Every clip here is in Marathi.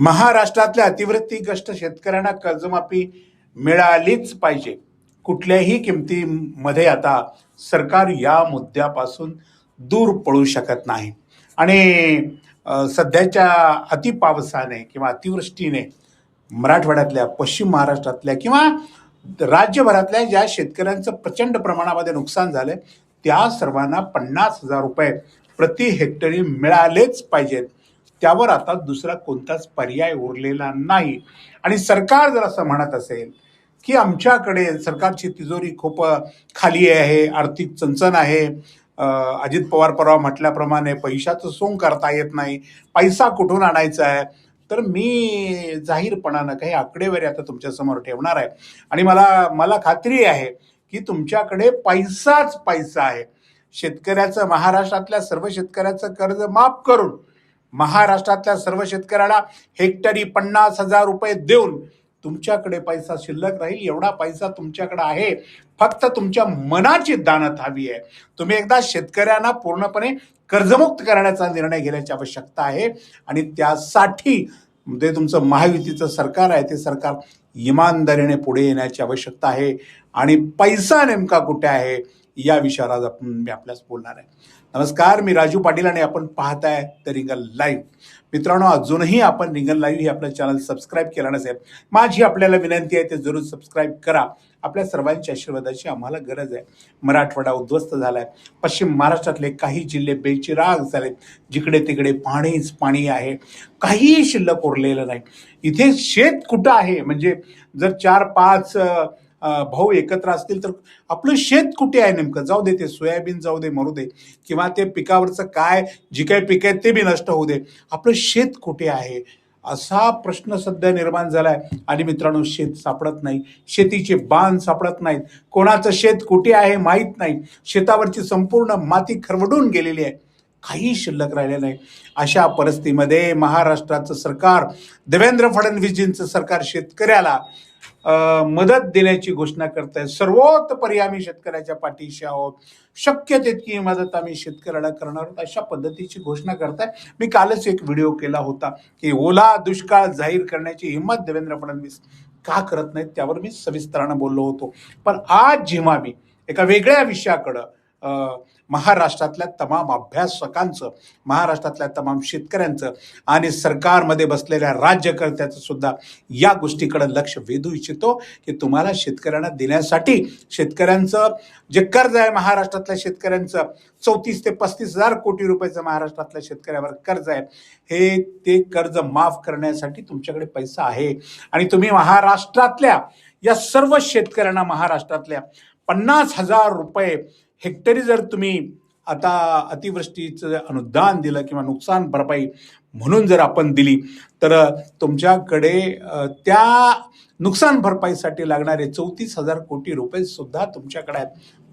महाराष्ट्रातल्या अतिवृत्तीग्रस्त शेतकऱ्यांना कर्जमाफी मिळालीच पाहिजे. कुठल्याही किमतीमध्ये आता सरकार या मुद्द्यापासून दूर पळू शकत नाही. आणि सध्याच्या अतिपावसाने किंवा अतिवृष्टीने मराठवाड्यातल्या पश्चिम महाराष्ट्रातल्या किंवा राज्यभरातल्या ज्या शेतकऱ्यांचं प्रचंड प्रमाणामध्ये नुकसान झालंय त्या सर्वांना पन्नास हजार रुपये प्रति हेक्टरी मिळालेच पाहिजेत. त्यावर आता दुसरा कोणताच पर्याय उरलेला नाही. आणि सरकार जर असं म्हणत असेल की आमच्याकडे सरकारची तिजोरी खूप खाली आहे आर्थिक चणचण आहे अजित पवार परवा म्हटल्याप्रमाणे पैशाचं सोंग करता येत नाही पैसा कुठून आणायचा आहे? तर मी जाहीरपणानं काही आकडेवारी आता तुमच्यासमोर ठेवणार आहे. आणि मला मला खात्री आहे की तुमच्याकडे पैसाच पैसा आहे. शेतकऱ्याचं महाराष्ट्रातल्या सर्व शेतकऱ्याचं कर्ज माफ करून महाराष्ट्रातल्या सर्व शेतकऱ्याला हेक्टरी पन्नास हजार रुपये देऊन तुमच्याकडे पैसा शिल्लक राहील. एवढा पैसा तुमच्याकडे आहे. फक्त तुमच्या मनाची दानत हवी आहे. तुम्ही एकदा शेतकऱ्यांना पूर्णपणे कर्जमुक्त करण्याचा निर्णय घेण्याची आवश्यकता आहे. आणि त्यासाठी जे तुमचं महायुतीचं सरकार आहे ते सरकार इमानदारीने पुढे येण्याची आवश्यकता आहे. आणि पैसा नेमका कुठे आहे? या विषयावर आज आपण मी आपल्यास बोलणार आहे. नमस्कार मी राजू पाटील आणि आपण पाहताय द रिंगल लाईव्ह. मित्रांनो अजूनही आपण रिंगल लाईव्ह हे आपलं चॅनल सबस्क्राईब केला नसेल माझी आपल्याला विनंती आहे ते जरूर सबस्क्राईब करा. आपल्या सर्वांच्या आशीर्वादाची आम्हाला गरज आहे. मराठवाडा उद्ध्वस्त झालाय. पश्चिम महाराष्ट्रातले काही जिल्हे बेचिराग झालेत जिकडे तिकडे पाणीच पाणी आहे. काहीही शिल्लक उरलेलं नाही. इथे शेत कुठं आहे? म्हणजे जर चार पाच भाऊ एकत्र असतील तर आपलं शेत कुठे आहे नेमकं? जाऊ दे ते सोयाबीन जाऊ दे मरू दे. किंवा ते पिकावरचं काय जी काय पिक आहेत ते बी नष्ट होऊ दे. आपलं शेत कुठे आहे? असा प्रश्न सध्या निर्माण झालाय. आणि मित्रांनो शेत सापडत नाही. शेतीचे बांध सापडत नाहीत. कोणाचं शेत कुठे आहे माहीत नाही. शेतावरची संपूर्ण माती खरवडून गेलेली आहे. काही शिल्लक राहिले नाही. अशा परिस्थितीमध्ये महाराष्ट्राचं सरकार देवेंद्र फडणवीसजींचं सरकार शेतकऱ्याला मदत देण्याची घोषणा करत आहे सर्वोत्तपरी आम्ही शेतकऱ्याच्या पाठीशी आहोत. शक्य तितकी मदत आम्ही शेतकऱ्याला करणार आहोत. अशा पद्धतीची घोषणा करताय मी कालच एक व्हिडिओ केला होता की ओला दुष्काळ जाहीर करण्याची हिंमत देवेंद्र फडणवीस का करत नाहीत त्यावर मी सविस्तरानं बोललो होतो. पण आज जेव्हा मी एका वेगळ्या विषयाकडं महाराष्ट्रातल्या तमाम अभ्यासकांचं महाराष्ट्रातल्या तमाम शेतकऱ्यांचं आणि सरकारमध्ये बसलेल्या राज्यकर्त्याचं सुद्धा या गोष्टीकडे लक्ष वेधू इच्छितो की तुम्हाला शेतकऱ्यांना देण्यासाठी शेतकऱ्यांचं जे कर्ज आहे महाराष्ट्रातल्या शेतकऱ्यांचं चौतीस ते पस्तीस हजार कोटी रुपयाचं महाराष्ट्रातल्या शेतकऱ्यावर कर्ज आहे. हे ते कर्ज माफ करण्यासाठी तुमच्याकडे पैसा आहे. आणि तुम्ही महाराष्ट्रातल्या या सर्व शेतकऱ्यांना महाराष्ट्रातल्या पन्नास हजार रुपये हेक्टरी जर तुम्ही आता अतिवृष्टीचं अनुदान दिलं किंवा नुकसान भरपाई म्हणून जर आपण दिली तर तुमच्याकडे त्या नुकसान भरपाईसाठी लागणारे चौतीस हजार कोटी रुपये सुद्धा तुमच्याकडे आहेत.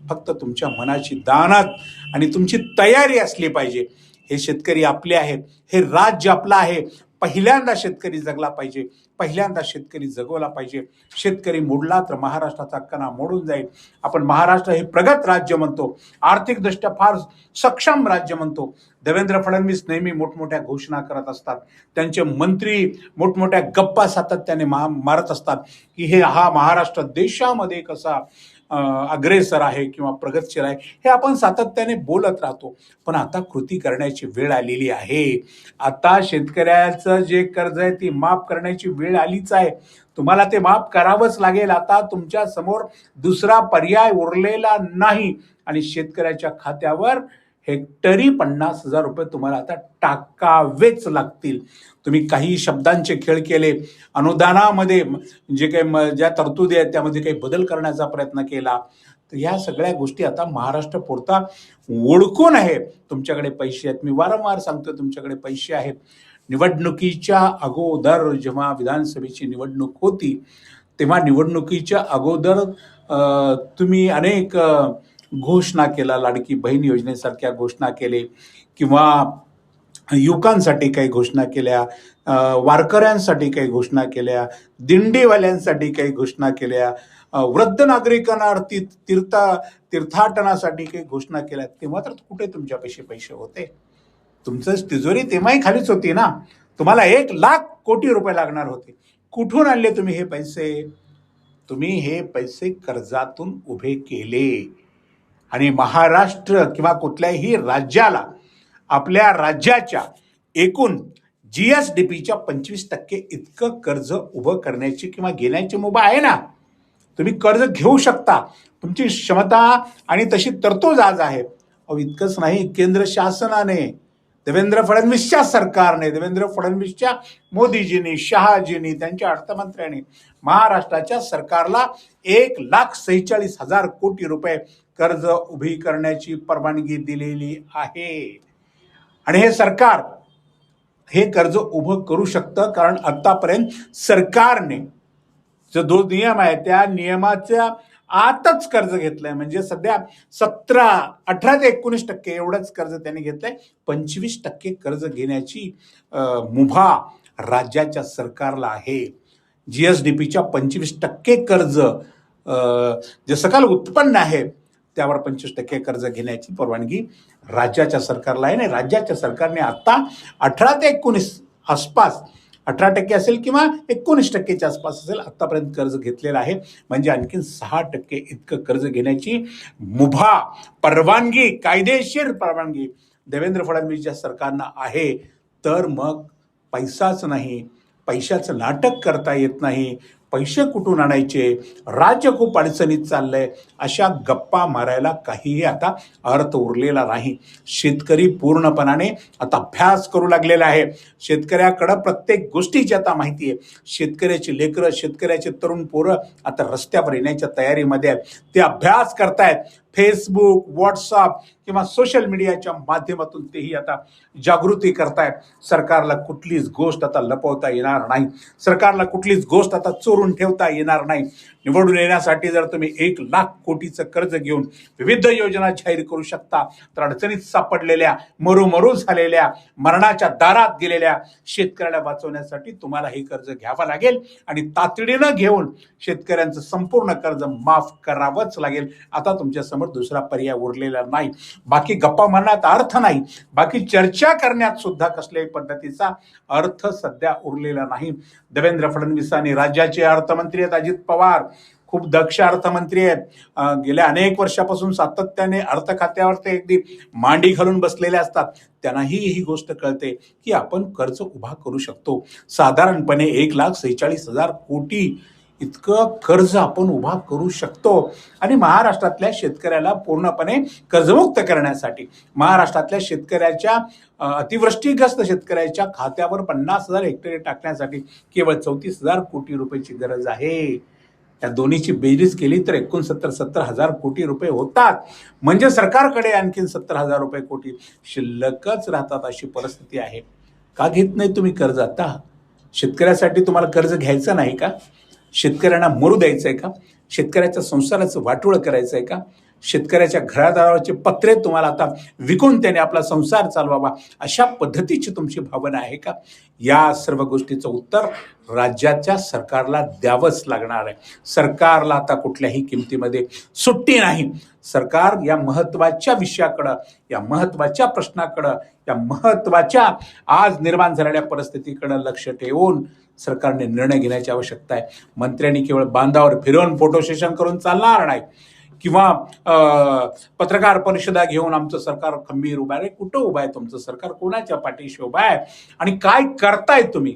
फक्त तुमच्या मनाची दानात आणि तुमची तयारी असली पाहिजे. हे शेतकरी आपले आहेत. हे राज्य आपलं आहे. पहिल्यांदा शेतकरी जगला पाहिजे पहिल्यांदा शेतकरी जगवला पाहिजे. शेतकरी मोडला तर महाराष्ट्राचा कणा मोडून जाईल. आपण महाराष्ट्र हे प्रगत राज्य म्हणतो आर्थिकदृष्ट्या फार सक्षम राज्य म्हणतो. देवेंद्र फडणवीस नेहमी मोठमोठ्या घोषणा करत असतात. त्यांचे मंत्री मोठमोठ्या गप्पा सातत्याने महा मारत असतात. की हे हा महाराष्ट्र देशामध्ये कसा अग्रेसर आहे किंवा प्रगतशील आहे हे आपण सातत्याने बोलत राहतो. पण आता कृती करण्याची वेळ आलेली आहे. आता शेतकऱ्याचं जे कर्ज आहे ती माफ करण्याची वेळ आलीच आहे. तुम्हाला ते माफ करावंच लागेल. आता तुमच्यासमोर दुसरा पर्याय उरलेला नाही. आणि शेतकऱ्याच्या खात्यावर हेक्टरी पन्नास हजार रुपये तुम्हाला आता टाकावेच लागतील. तुम्ही काही शब्दांचे खेळ केले अनुदानामध्ये जे काही म- ज्या तरतुदी आहेत त्यामध्ये काही बदल करण्याचा प्रयत्न केला. तर ह्या सगळ्या गोष्टी आता महाराष्ट्र पुरता ओळखून आहे. तुमच्याकडे पैसे आहेत. मी वारंवार सांगतो तुमच्याकडे पैसे आहेत. निवडणुकीच्या अगोदर जेव्हा विधानसभेची निवडणूक होती तेव्हा निवडणुकीच्या अगोदर तुम्ही अनेक घोषणा केला लाडकी बहीण योजनेसारख्या घोषणा केले किंवा युवकांसाठी काही घोषणा केल्या वारकऱ्यांसाठी काही घोषणा केल्या दिंडीवाल्यांसाठी काही घोषणा केल्या वृद्ध नागरिकांना तीर्थ तीर्था तीर्थाटनासाठी काही घोषणा केल्या. तेव्हा तर कुठे तुमच्यापाशी पैसे होते? तुमचं तिजोरी तेव्हाही खालीच होती ना? तुम्हाला एक लाख कोटी रुपये लागणार होते. कुठून आणले तुम्ही हे पैसे? तुम्ही हे पैसे कर्जातून उभे केले. आणि महाराष्ट्र किंवा कुठल्याही राज्याला आपल्या राज्याच्या एकूण जी एस डी पीच्या पंचवीस टक्के इतकं कर्ज उभं करण्याची किंवा घेण्याची मुभा आहे ना तुम्ही कर्ज घेऊ शकता. तुमची क्षमता आणि तशी तरतूद आज आहे. अहो इतकंच नाही केंद्र शासनाने देवेंद्र फडणवीसच्या सरकारने देवेंद्र फडणवीसच्या मोदीजींनी शहाजींनी त्यांच्या अर्थमंत्र्यांनी महाराष्ट्राच्या सरकारला एक लाख सेहेचाळीस हजार कोटी रुपये कर्ज उभी करण्याची परवानगी दिलेली आहे. आणि हे सरकार हे कर्ज उभं करू शकतं कारण आतापर्यंत सरकारने जो दो नियम आहे त्या नियमाच्या आतच कर्ज घेतलंय. म्हणजे सध्या सतरा अठरा ते एकोणीस टक्के एवढंच कर्ज त्यांनी घेतलंय. पंचवीस टक्के कर्ज घेण्याची मुभा राज्याच्या सरकारला आहे. जी एस डी पीच्या पंचवीस टक्के कर्ज जे सकाल उत्पन्न आहे त्यावर पंचवीस टक्के कर्ज घेण्याची परवानगी राज्याच्या सरकारला आहे. आणि राज्याच्या सरकारने आता अठरा ते एकोणीस आसपास अठरा टक्के असेल किंवा एकोणीस टक्केच्या आसपास असेल आतापर्यंत कर्ज घेतलेलं आहे. म्हणजे आणखीन सहा टक्के इतकं कर्ज घेण्याची मुभा परवानगी कायदेशीर परवानगी देवेंद्र फडणवीसच्या सरकारनं आहे. तर मग पैसाच नाही पैशाचं नाटक करता येत नाही. पैसे कुठून आणायचे? राज्य खूप अडचणीत चाललंय. अशा गप्पा मारायला काहीही आता अर्थ उरलेला नाही. शेतकरी पूर्णपणाने आता अभ्यास करू लागलेला आहे. शेतकऱ्याकडं प्रत्येक गोष्टीची आता माहिती आहे. शेतकऱ्याची लेकरं शेतकऱ्याचे तरुण पोरं आता रस्त्यावर येण्याच्या तयारीमध्ये आहेत. ते अभ्यास करतायत. फेसबुक व्हॉट्सअप किंवा सोशल मीडियाच्या माध्यमातून तेही आता जागृती करतायत सरकारला कुठलीच गोष्ट आता लपवता येणार नाही. सरकारला कुठलीच गोष्ट आता चोरून ठेवता येणार नाही. निवडून येण्यासाठी जर तुम्ही एक लाख कोटीचं कर्ज घेऊन विविध योजना जाहीर करू शकता तर अडचणीत सापडलेल्या मरू मरू झालेल्या मरणाच्या दारात गेलेल्या शेतकऱ्याला वाचवण्यासाठी तुम्हाला हे कर्ज घ्यावं लागेल आणि तातडीनं घेऊन शेतकऱ्यांचं संपूर्ण कर्ज माफ करावंच लागेल. आता तुमच्यासमोर दुसरा पर्याय उरलेला नाही. बाकी गप्पा म्हणण्यात अर्थ नाही. बाकी चर्चा करण्यात सुद्धा कसल्याही पद्धतीचा अर्थ सध्या उरलेला नाही. देवेंद्र फडणवीसांनी राज्याचे अर्थमंत्री आहेत अजित पवार. खूप दक्ष अर्थमंत्री आहेत. गेल्या अनेक वर्षापासून सातत्याने अर्थ खात्यावर ते अगदी मांडी घालून बसलेले असतात. त्यांनाही ही गोष्ट कळते की आपण कर्ज उभा करू शकतो. साधारणपणे एक लाख सेहेचाळीस हजार कोटी इतकं कर्ज आपण उभा करू शकतो. आणि महाराष्ट्रातल्या शेतकऱ्याला पूर्णपणे कर्जमुक्त करण्यासाठी महाराष्ट्रातल्या शेतकऱ्याच्या अतिवृष्टीग्रस्त शेतकऱ्याच्या खात्यावर पन्नास हजार हेक्टरी टाकण्यासाठी केवळ चौतीस हजार कोटी रुपयाची गरज आहे. त्या दोन्हीची बेरीज केली तर एकोणसत्तर सत्तर हजार कोटी रुपये होतात. म्हणजे सरकारकडे आणखीन सत्तर हजार रुपये कोटी शिल्लकच राहतात अशी परिस्थिती आहे. का घेत नाही तुम्ही कर्ज आता? शेतकऱ्यासाठी तुम्हाला कर्ज घ्यायचं नाही का? शेतकऱ्यांना मरू द्यायचं आहे का? शेतकऱ्याच्या संसाराचं वाटोळं करायचं आहे का? शेतकऱ्याच्या घरादाराचे पत्रे तुम्हाला आता विकून त्याने आपला संसार चालवावा अशा पद्धतीची तुमची भावना आहे का? या सर्व गोष्टीचं उत्तर राज्याच्या सरकारला द्यावंच लागणार आहे. सरकारला आता कुठल्याही किमतीमध्ये सुट्टी नाही. सरकार या महत्त्वाच्या विषयाकडं या महत्त्वाच्या प्रश्नाकडं या महत्त्वाच्या आज निर्माण झालेल्या परिस्थितीकडं लक्ष ठेवून सरकारने निर्णय घेण्याची आवश्यकता आहे. मंत्र्यांनी केवळ बांधावर फिरवून फोटो सेशन करून चालणार नाही. किंवा पत्रकार परिषदा घेऊन आमचं सरकार खंबीर उभा आहे. कुठं उभं आहे तुमचं सरकार? कोणाच्या पाठीशी उभं आहे? आणि काय करताय तुम्ही?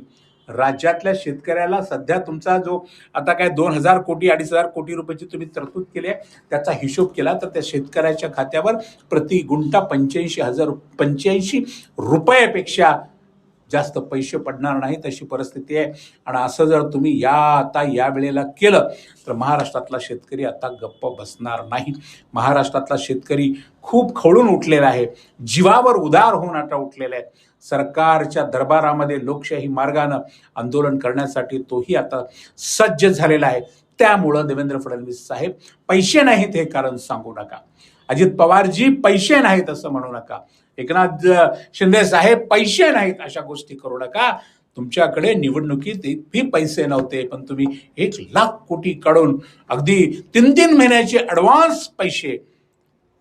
राज्यातल्या शेतकऱ्याला सध्या तुमचा जो आता काय दोन हजार कोटी अडीच हजार कोटी रुपयाची तुम्ही तरतूद केली आहे त्याचा हिशोब केला तर त्या शेतकऱ्याच्या खात्यावर प्रति गुंठा पंच्याऐंशी हजार पंच्याऐंशी रुपयापेक्षा जास्त पैसे पडणार नाहीत अशी परिस्थिती आहे. आणि असं जर तुम्ही या आता या वेळेला केलं तर महाराष्ट्रातला शेतकरी आता गप्प बसणार नाही. महाराष्ट्रातला शेतकरी खूप खवळून उठलेला आहे. जीवावर उदार होऊन आता उठलेला आहे. सरकारच्या दरबारामध्ये लोकशाही मार्गानं आंदोलन करण्यासाठी तोही आता सज्ज झालेला आहे. त्यामुळं देवेंद्र फडणवीस साहेब पैसे नाहीत हे कारण सांगू नका. अजित पवारजी पैसे नाहीत असं म्हणू नका. एकनाथ शिंदे साहेब पैसे नाहीत अशा गोष्टी करू नका. तुमच्याकडे निवडणुकीत इतकी पैसे नव्हते पण तुम्ही एक लाख कोटी काढून अगदी तीन तीन महिन्याचे ॲडव्हान्स पैसे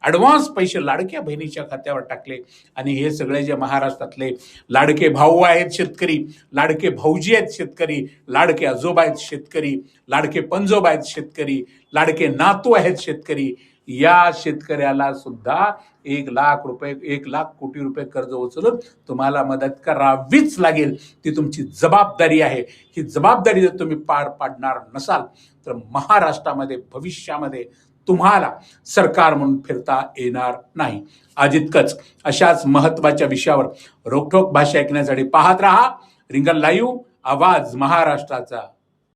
ॲडव्हान्स पैसे लाडक्या बहिणीच्या खात्यावर टाकले. आणि हे सगळे जे महाराष्ट्रातले लाडके भाऊ आहेत शेतकरी लाडके भाऊजी आहेत शेतकरी लाडके आजोबा आहेत शेतकरी लाडके पंजोबा आहेत शेतकरी लाडके नातू आहेत शेतकरी या शेतकऱ्याला सुद्धा एक लाख रुपये एक लाख कोटी रुपये कर्ज उचलून तुम्हाला मदत करावीच लागेल. ती तुमची जबाबदारी आहे. ही जबाबदारी जर तुम्ही पार पाडणार नसाल तर महाराष्ट्रामध्ये भविष्यामध्ये तुम्हाला सरकार म्हणून फिरता येणार नाही. आज इतकंच. अशाच महत्त्वाच्या विषयावर रोखोक भाषा ऐकण्यासाठी पाहत राहा. रिंगल लाईव्ह आवाज महाराष्ट्राचा.